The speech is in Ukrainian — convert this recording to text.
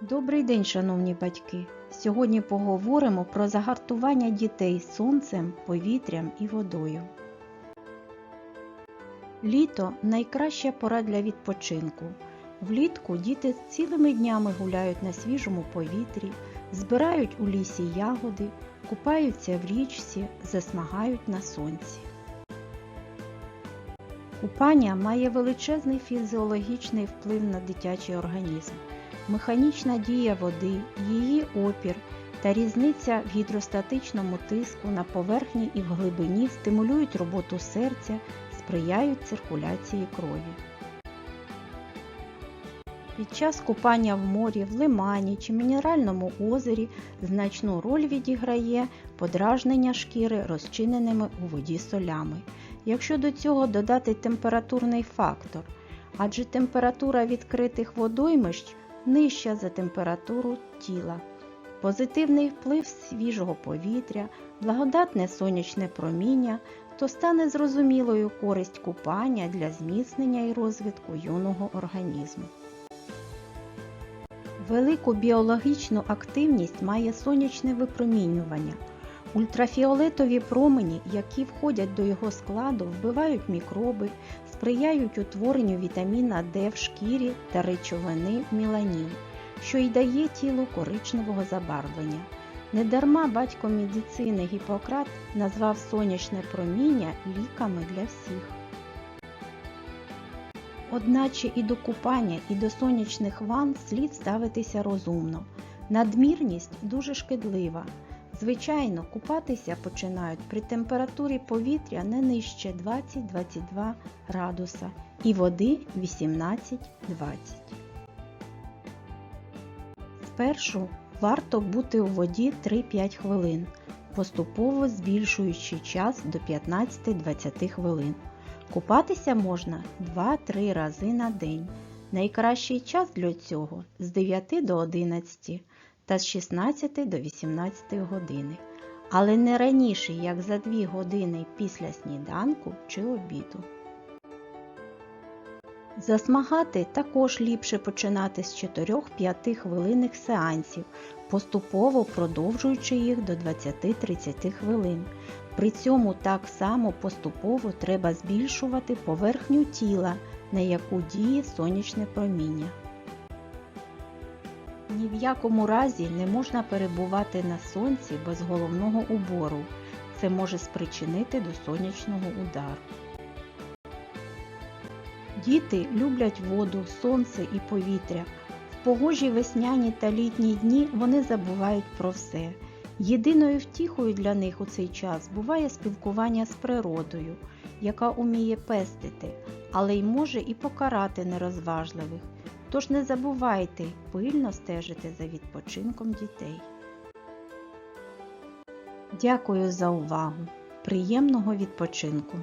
Добрий день, шановні батьки! Сьогодні поговоримо про загартування дітей сонцем, повітрям і водою. Літо найкраща пора для відпочинку. Влітку діти цілими днями гуляють на свіжому повітрі, збирають у лісі ягоди, купаються в річці, засмагають на сонці. Купання має величезний фізіологічний вплив на дитячий організм. Механічна дія води, її опір та різниця в гідростатичному тиску на поверхні і в глибині стимулюють роботу серця, сприяють циркуляції крові. Під час купання в морі, в лимані чи мінеральному озері значну роль відіграє подражнення шкіри розчиненими у воді солями. Якщо до цього додати температурний фактор, адже температура відкритих водоймищ нижча за температуру тіла. Позитивний вплив свіжого повітря, благодатне сонячне проміння, то стане зрозумілою користь купання для зміцнення і розвитку юного організму. Велику біологічну активність має сонячне випромінювання. Ультрафіолетові промені, які входять до його складу, вбивають мікроби, сприяють утворенню вітаміна Д в шкірі та речовини меланін, що й дає тілу коричневого забарвлення. Недарма батько медицини Гіппократ назвав сонячне проміння ліками для всіх. Одначе і до купання, і до сонячних ванн слід ставитися розумно. Надмірність дуже шкідлива. Звичайно, купатися починають при температурі повітря не нижче 20-22 градуса і води 18-20. Спершу варто бути у воді 3-5 хвилин, поступово збільшуючи час до 15-20 хвилин. Купатися можна 2-3 рази на день. Найкращий час для цього з 9 до 11 та з 16 до 18 години, але не раніше, як за 2 години після сніданку чи обіду. Засмагати також ліпше починати з 4-5 хвилинних сеансів, поступово продовжуючи їх до 20-30 хвилин. При цьому так само поступово треба збільшувати поверхню тіла, на яку діє сонячне проміння. Ні в якому разі не можна перебувати на сонці без головного убору. Це може спричинити до сонячного удару. Діти люблять воду, сонце і повітря. В погожі весняні та літні дні вони забувають про все. Єдиною втіхою для них у цей час буває спілкування з природою, яка уміє пестити, але й може і покарати нерозважливих. Тож не забувайте пильно стежити за відпочинком дітей. Дякую за увагу! Приємного відпочинку!